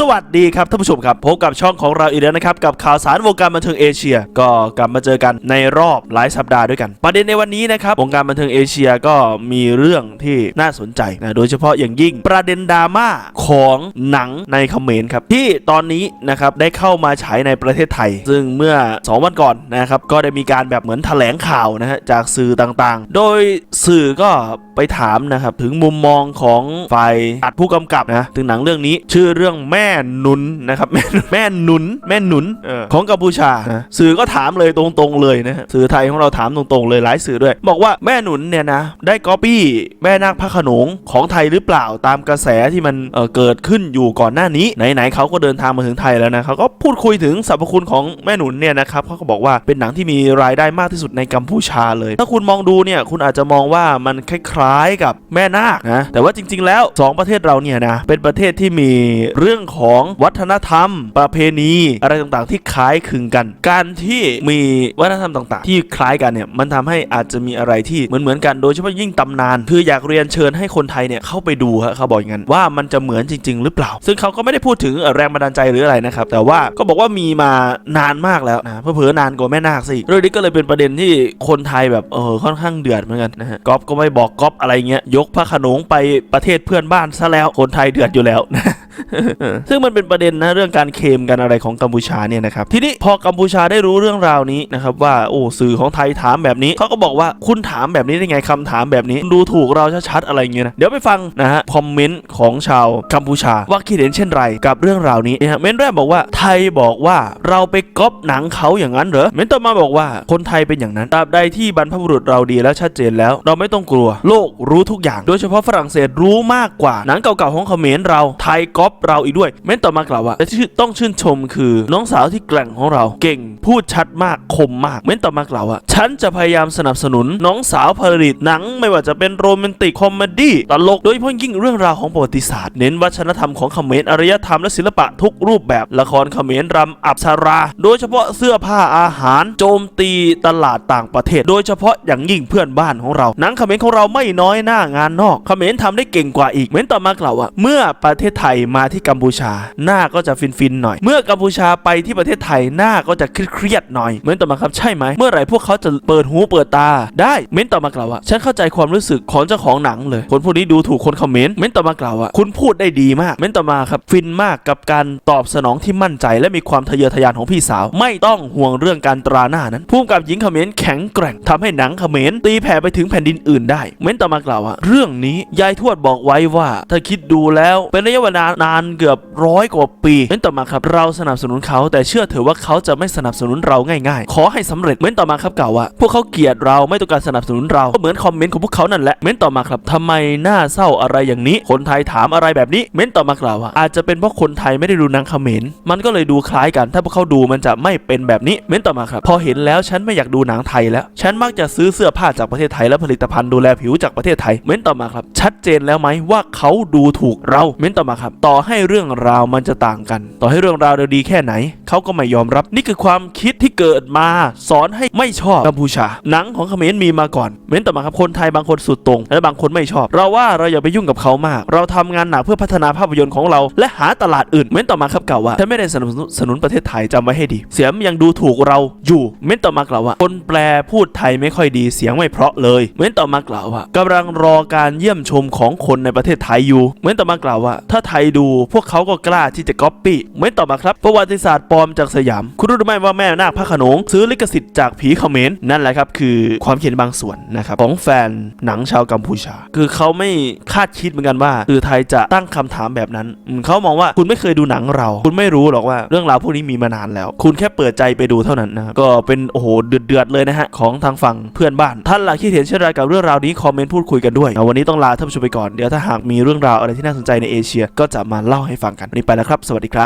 สวัสดีครับท่านผู้ชมครับพบกับช่องของเราอีกแล้วนะครับกับข่าวสารวงการบันเทิงเอเชีย ก็กลับมาเจอกันในรอบหลายสัปดาห์ด้วยกัน ประเด็นในวันนี้นะครับวงการบันเทิงเอเชียก็มีเรื่องที่น่าสนใจนะโดยเฉพาะอย่างยิ่งประเด็นดราม่าของหนังในเขมรครับที่ตอนนี้นะครับได้เข้ามาฉายในประเทศไทย ซึ่งเมื่อ 2 วันก่อนนะครับก็ได้มีการแบบเหมือนแถลงข่าวนะฮะจากสื่อต่างๆ โดยสื่อก็ ไปถามนะครับถึงมุมมองของฝ่ายอัดผู้กำกับนะถึงหนังเรื่องนี้ชื่อเรื่องแม่หนุนนะครับแม่แม่หนุนแม่หนุนเออของกัมพูชานะสื่อก็ถามเลยตรงๆเลยนะฮะสื่อไทยของเราถามตรงๆเลยหลายสื่อด้วย บอกว่าแม่หนุนเนี่ยนะได้ก๊อปปี้แม่นาคพระโขนงของไทยหรือเปล่าตามกระแสที่มันเออเกิดขึ้นอยู่ก่อนหน้านี้ไหนๆเขาก็เดินทางมาถึงไทยแล้วนะเขาก็พูดคุยถึงสรรพคุณของแม่หนุนเนี่ยนะครับเขาก็บอกว่าเป็นหนังที่มีรายได้มากที่สุดในกัมพูชาเลย ถ้าคุณมองดูเนี่ยคุณอาจจะมองว่ามันคล้ายๆกับแม่นาคนะแต่ว่าจริง ๆ แล้วสองประเทศเราเนี่ยนะเป็นประเทศที่มีเรื่องของวัฒนธรรม ประเพณี อะไรต่างๆ ที่คล้ายคลึงกัน การที่มีวัฒนธรรมต่าง ๆ ที่คล้ายกันเนี่ยมันทำให้อาจจะมีอะไรที่เหมือนเหมือนๆกันโดยเฉพาะยิ่งตำนาน คืออยากเรียนเชิญให้คนไทยเนี่ยเข้าไปดูฮะเขาบอกอย่างนั้นว่ามันจะเหมือนจริง ๆ หรือเปล่า ซึ่งเขาก็ไม่ได้พูดถึงเอ่อแรงบันดาลใจหรืออะไรนะครับแต่ว่าก็บอกว่ามีมานานมากแล้วนะเพื่อๆนานกว่าแม่นาคสิเรื่องนี้ก็เลยเป็นประเด็นที่คนไทยแบบเออค่อนข้างเดือดเหมือนกันนะฮะก๊อฟก็ไม่บอกก๊อฟอะไรเงี้ยยกพระขนงไปประเทศเพื่อนบ้านซะแล้วคนไทยเดือดอยู่แล้วนะ ซึ่งมันเป็นประเด็นนะเรื่องการเคมกันอะไรของกัมพูชาเนี่ยนะครับทีนี้พอกัมพูชาได้รู้เรื่องราวนี้นะครับว่าโอ้สื่อของไทยถามแบบนี้เขาก็บอกว่าคุณถามแบบนี้ได้ไงคำถามแบบนี้ดูถูกเราชัดๆอะไรเงี้ยนะเดี๋ยวไปฟังนะฮะคอมเมนต์ของชาวกัมพูชาว่าคิดเห็นเช่นไรกับเรื่องราวนี้นะฮะเมนแรกบอกว่าไทยบอกว่าเราไปก๊อปหนังเขาอย่างนั้นเหรอเมนต์ต่อมาบอกว่าคนไทยเป็นอย่างนั้นตราบใดที่บรรพบุรุษเราดีและชัดเจนแล้ว เราไม่ต้องกลัว โลกรู้ทุกอย่าง โดยเฉพาะฝรั่งเศสรู้มากกว่าหนังเก่าๆของเขมรเราไทยก๊อปเราอีกด้วย เม้นต่อมากล่าวว่าและที่ต้องชื่นชมคือน้องสาวที่แกร่งของเราเก่งพูดชัดมากคมมาก เม้นต่อมากล่าวว่าฉันจะพยายามสนับสนุนน้องสาวผลิตหนัง ไม่ว่าจะเป็นโรแมนติกคอมเมดี้ตลกโดยเฉพาะยิ่งเรื่องราวของประวัติศาสตร์เน้นวัฒนธรรมของเขมรอารยธรรมและศิลปะทุกรูปแบบละครเขมรรำอับชารา โดยเฉพาะเสื้อผ้าอาหาร โจมตีตลาดต่างประเทศ โดยเฉพาะอย่างยิ่งเพื่อนบ้านของเราหนังเขมรของเราไม่น้อยหน้างานนอกเขมรทำได้เก่งกว่าอีกเม้นต่อมากล่าวว่าเมื่อประเทศไทยมาที่กัมพูชา หน้าก็จะฟินๆหน่อย เมื่อกัมพูชาไปที่ประเทศไทยหน้าก็จะเครียดๆหน่อยเม้นต่อมาครับใช่ไหมเมื่อไหร่พวกเขาจะเปิดหูเปิดตา ได้เม้นต่อมากล่าวว่าฉันเข้าใจความรู้สึกของเจ้าของหนังเลย คนพวกนี้ดูถูกคนเขมรเม้นต่อมากล่าวว่าคุณพูดได้ดีมากเม้นต่อมาครับฟินมากกับการตอบสนองที่มั่นใจ และมีความทะเยอทะยานของพี่สาว ไม่ต้องห่วงเรื่องการตราหน้านั้นผู้กำกับหญิงเขมรแข็งแกร่งทำให้หนังเขมรตีแผ่ไปถึงแผ่นดินอื่นได้เม้นต่อมากล่าวว่าเรื่องนี้ยายทวดบอกไว้ว่าถ้าคิดดูแล้วเป็นระยะเวลานานเกือบร้อยกว่าปีเม้นต่อมาครับเราสนับสนุนเขาแต่เชื่อเถอะว่าเขาจะไม่สนับสนุนเราง่ายๆ ขอให้สำเร็จเม้นต่อมาครับกล่าวว่าพวกเขาเกลียดเราไม่ต้องการสนับสนุนเราก็เหมือนคอมเมนต์ของพวกเขานั่นแหละเม้นต่อมาครับทำไมหน้าเศร้าอะไรอย่างนี้ คนไทยถามอะไรแบบนี้ เม้นต่อมากล่าวว่าอาจจะเป็นเพราะคนไทยไม่ได้ดูหนังเขมรมันก็เลยดูคล้ายกัน ถ้าพวกเขาดูมันจะไม่เป็นแบบนี้ เม้นต่อมาครับ พอเห็นแล้วฉันไม่อยากดูหนังไทยแล้ว ฉันมักจะซื้อเสื้อผ้าจากประเทศไทยและผลิตภัณฑ์ดูแลผิวจากประเทศไทย เม้นต่อมาครับ ชัดเจนแล้วไหมว่าเขาดูถูกเรา เม้นต่อมาครับ ต่อให้เรื่องราวมันจะต่างกัน ต่อให้เรื่องราวเดียวดีแค่ไหนเขาก็ไม่ยอมรับ นี่คือความคิดที่เกิดมา สอนให้ไม่ชอบกัมพูชา หนังของเขมรมีมาก่อนเม้นต่อมาครับคนไทยบางคนสุดตรงและบางคนไม่ชอบ เราว่าเราอย่าไปยุ่งกับเขามาก เราทำงานหนักเพื่อพัฒนาภาพยนตร์ของเรา และหาตลาดอื่น เม้นต่อมาครับกล่าวว่าฉันไม่ได้สนับสนุนประเทศไทยจำไว้ให้ดี เสียมยังดูถูกเราอยู่ เม้นต่อมากล่าวว่า คนแปลพูดไทยไม่ค่อยดีเสียงไม่เพราะเลย เม้นต่อมากล่าวว่ากำลังรอการเยี่ยมชมของคนในประเทศไทยอยู่ เม้นต่อมากล่าวว่า ถ้าไทยดูพวกเขาก็กล้าที่จะก๊อปปี้ เม้นต่อมาครับประวัติศาสตร์ปลอมจากสยาม คุณรู้หรือไม่ว่าแม่นาคพระขนง ซื้อลิขสิทธิ์จากผีเขมรนั่นแหละครับคือความเขียนบางส่วนนะครับของแฟนหนังชาวกัมพูชา คือเขาไม่คาดคิดเหมือนกันว่าสื่อไทยจะตั้งคำถามแบบนั้นเขามองว่าคุณไม่เคยดูหนังเรา คุณไม่รู้หรอกว่าเรื่องราวพวกนี้มีมานานแล้ว คุณแค่เปิดใจไปดูเท่านั้นนะครับก็เป็นโอ้โหเดือดๆเลยนะฮะของทางฝั่งเพื่อนบ้าน ท่านล่ะคิดเห็นเช่นไรกับเรื่องราวนี้คอมเมนต์พูดคุยกันด้วยวันนี้ต้องลาท่านผู้ชมไปก่อนเดี๋ยวถ้าหากมีเรื่องราวอะไรที่น่าสนใจในเอเชีย ก็จะมาเล่าให้ฟังกันวันนี้ไปแล้วครับ สวัสดีครับ